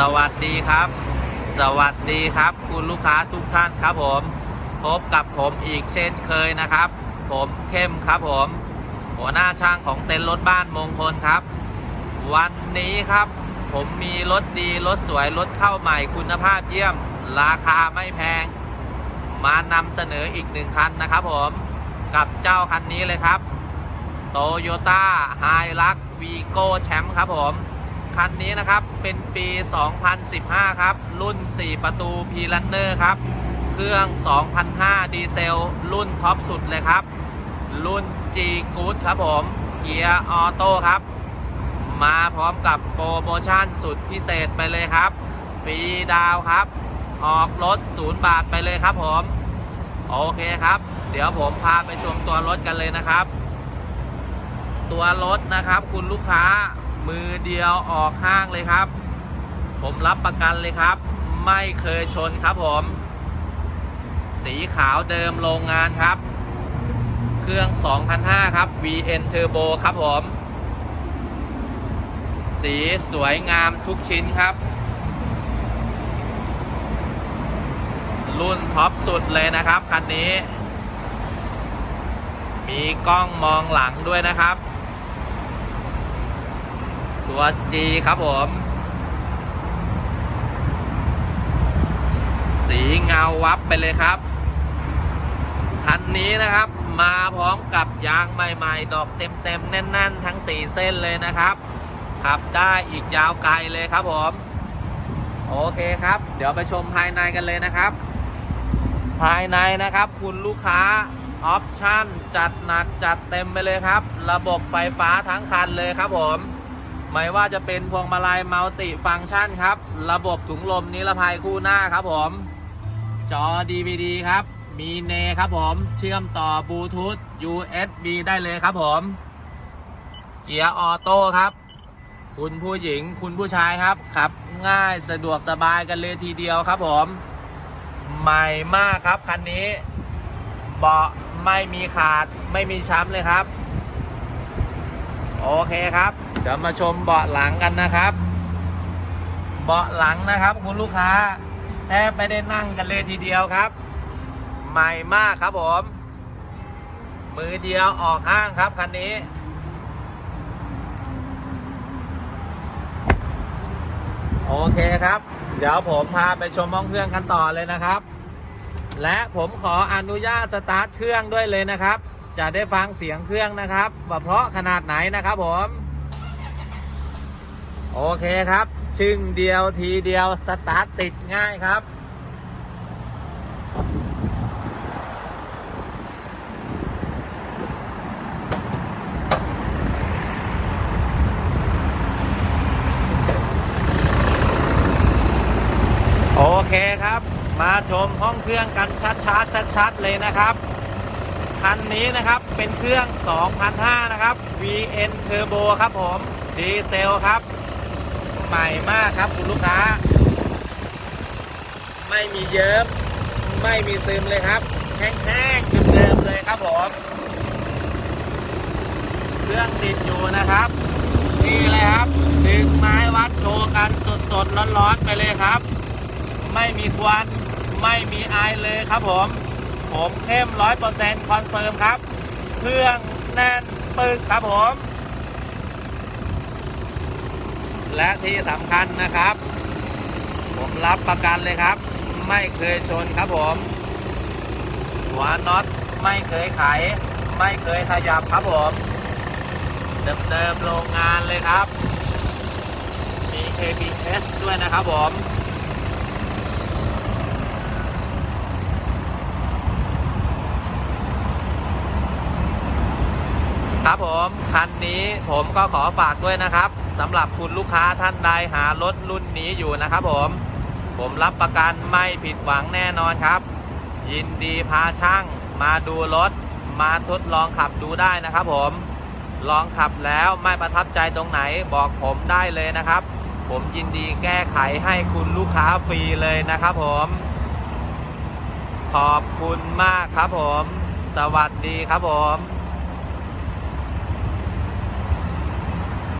สวัสดีครับ สวัสดีครับ คุณลูกค้าทุกท่านครับผม พบกับผมอีกเช่นเคยนะครับ ผมเข้มครับผม หัวหน้าช่างของเต็นท์รถบ้านมงคลครับ วันนี้ครับ ผมมีรถดีรถสวยรถเข้าใหม่คุณภาพเยี่ยม ราคาไม่แพง มานำเสนออีกหนึ่งคันนะครับผม กับเจ้าคันนี้เลยครับโตโยต้าไฮรักวีโก้แชมป์ครับผม คันนี้นะครับ เป็นปี 2015 ครับ รุ่น 4 ประตูพีลันเนอร์ครับ เครื่อง 2005 ดีเซล รุ่นท็อปสุดเลยครับ รุ่น G Good ครับผม เกียร์ออโต้ครับ มาพร้อมกับโปรโมชั่นสุดพิเศษไปเลยครับ ฟรีดาวครับ ออกรถ 0 บาทไปเลยครับผม โอเคครับ เดี๋ยวผมพาไปชมตัวรถกันเลยนะครับ ตัวรถนะครับคุณลูกค้า มือเดียวออกห้างเลยครับ ผมรับประกันเลยครับ ไม่เคยชนครับผม สีขาวเดิมโรงงานครับ เครื่อง 2,500 ครับ VN Turbo ครับผม สีสวยงามทุกชิ้นครับ รุ่นท็อปสุดเลยนะครับ คันนี้ มีกล้องมองหลังด้วยนะครับ ตัว G ครับผม สีเงาวับไปเลยครับ คันนี้นะครับ มาพร้อมกับยางใหม่ๆ ดอกเต็มๆ แน่นๆ ทั้ง 4 เส้นเลยนะครับ ขับได้อีกยาวไกลเลยครับผม โอเคครับ เดี๋ยวไปชมภายในกันเลยนะครับ ภายในนะครับ คุณลูกค้าออปชั่นจัดหนักจัดเต็มไปเลยครับ ระบบไฟฟ้าทั้งคันเลยครับผม ไม่ว่าจะเป็นพวงมาลัยมัลติฟังก์ชันครับ ระบบถุงลมนิรภัยคู่หน้าครับผม จอ DVD ครับ มีเนครับผม เชื่อมต่อบลูทูธ USB ได้เลยครับผม เกียร์ออโต้ครับ คุณผู้หญิงคุณผู้ชายครับขับ ง่ายสะดวกสบายกันเลยทีเดียวครับผม ใหม่มากครับคันนี้เบาะไม่มีขาดไม่มีช้ำเลยครับ โอเคครับ เดี๋ยวมาชมเบาะหลังกันนะครับ เบาะหลังนะครับคุณลูกค้าแทบไม่ได้นั่งกันเลยทีเดียวครับ ใหม่มากครับผม มือเดียวออกห้างครับคันนี้โอเคครับ เดี๋ยวผมพาไปชมห้องเครื่องกันต่อเลยนะครับ และผมขออนุญาตสตาร์ทเครื่องด้วยเลยนะครับ จะได้ฟังเสียงเครื่องนะครับว่าเพราะขนาดไหนนะครับผม โอเคครับ ชึ่งเดียวทีเดียวสตาร์ทติดง่ายครับ โอเคครับ มาชมห้องเครื่องกันชัดๆชัดๆเลยนะครับคันนี้นะครับเป็นเครื่อง 2005 นะครับ VN Turbo ครับผม ดีเซลครับ ใหม่มากครับคุณลูกค้า ไม่มีเยิ้มไม่มีซึมเลยครับ แห้งๆเดิมๆเลยครับผมเครื่องติดอยู่นะครับ นี่เลยครับ ดึงไม้วัดโชว์กันสดๆร้อนๆไปเลยครับ ไม่มีควันไม่มีไอเลยครับผม ผมเข้มร้อยเปอร์เซ็นต์คอนเฟิร์มครับ เครื่องแน่นปึกครับผม และที่สำคัญนะครับ ผมรับประกันเลยครับ ไม่เคยชนครับผม หัวน็อตไม่เคยไข ไม่เคยขยับครับผมเดิมๆโรงงานเลยครับมี ABS ด้วยนะครับผม ครับ ผมคันนี้ผมก็ขอฝากด้วยนะครับสำหรับคุณลูกค้าท่านใดหารถรุ่นนี้อยู่นะครับผม ผมรับประกันไม่ผิดหวังแน่นอนครับ ยินดีพาช่างมาดูรถ มาทดลองขับดูได้นะครับผม ลองขับแล้วไม่ประทับใจตรงไหนบอกผมได้เลยนะครับ ผมยินดีแก้ไขให้คุณลูกค้าฟรีเลยนะครับผม ขอบคุณมากครับผม สวัสดีครับผม